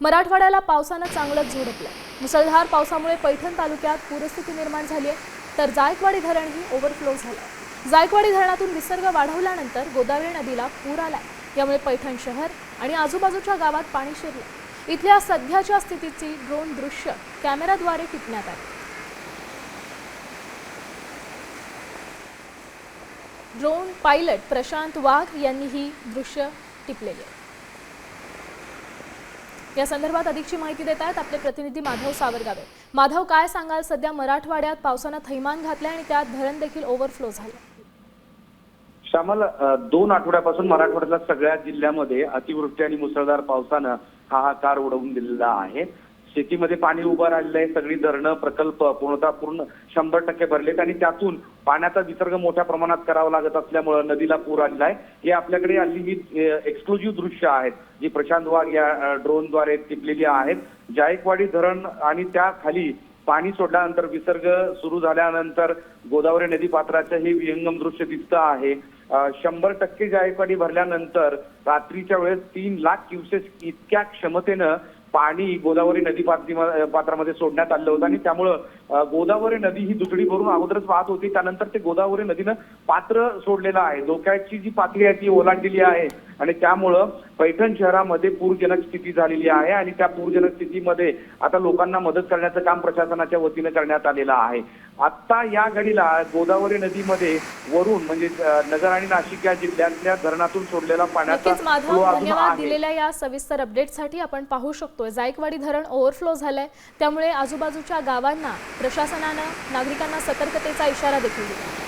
मराठवाड्याला पावसानं चांगलंच झोडपलं मुसळधार पावसामुळे पैठण तालुक्यात पूरस्थिती निर्माण झाली आहे तर जायकवाडी धरणही ओव्हरफ्लो झालं जायकवाडी धरणातून विसर्ग वाढवल्यानंतर गोदावरी नदीला पूर आलाय. यामुळे पैठण शहर आणि आजूबाजूच्या गावात पाणी शिरलं इथल्या सध्याच्या स्थितीची ड्रोन दृश्य कॅमेराद्वारे टिपण्यात आली. ड्रोन पायलट प्रशांत वाघ यांनी ही दृश्य टिपलेली. आहे या संदर्भात अधिकची माहिती देत आहेत आपले प्रतिनिधी माधव सावरगावे. माधव काय सांगाल? सध्या मराठवाड्यात पावसानं थैमान घातलंय आणि त्यात धरण देखील ओव्हरफ्लो झालं श्यामल दोन आठवड्यापासून मराठवाड्यातल्या सगळ्या जिल्ह्यामध्ये अतिवृष्टी आणि मुसळधार पावसानं हाहाकार उडवून दिलेला आहे. शेतीमध्ये पाणी उभं राहिलेलं आहे सगळी धरणं प्रकल्प पूर्णतः पूर्ण शंभर टक्के भरलेत आणि त्यातून पाण्याचा विसर्ग मोठ्या प्रमाणात करावा लागत असल्यामुळं नदीला पूर आलेला आहे हे आपल्याकडे आली ही एक्सक्लुझिव्ह दृश्य आहेत जी प्रशांत वाघ या ड्रोनद्वारे टिपलेली आहेत. जायकवाडी धरण आणि त्या खाली पाणी सोडल्यानंतर विसर्ग सुरू झाल्यानंतर गोदावरी नदी पात्राचं हे विहंगम दृश्य दिसतं आहे. शंभर टक्के जायकवाडी भरल्यानंतर रात्रीच्या वेळेस तीन लाख क्युसेस इतक्या क्षमतेनं पाणी गोदावरी नदी पात्रामध्ये सोडण्यात आलं होतं आणि त्यामुळं गोदावरी नदी ही दुथडी भरून अगोदरच वाहत होती. त्यानंतर ते गोदावरी नदीनं पात्र सोडलेलं आहे. धोक्याची जी पातळी आहे ती ओलांडलेली आहे. आणि त्यामुळं पैठण शहरामध्ये पूरजनक स्थिती झालेली आहे आणि त्या पूरजनक स्थितीमध्ये आता लोकांना मदत करण्याचं काम प्रशासनाच्या वतीनं करण्यात आलेलं आहे. आता या घडीला गोदावरी नदीमध्ये वरून म्हणजे नगर आणि नाशिक या जिल्ह्यातल्या धरणातून सोडलेला पाण्याचा धन्यवाद. दिलेल्या या सविस्तर अपडेटसाठी आपण पाहू शकतोय. जायकवाडी धरण ओव्हरफ्लो झालंय. त्यामुळे आजूबाजूच्या गावांना प्रशासनानं नागरिकांना सतर्कतेचा इशारा देखील दिला.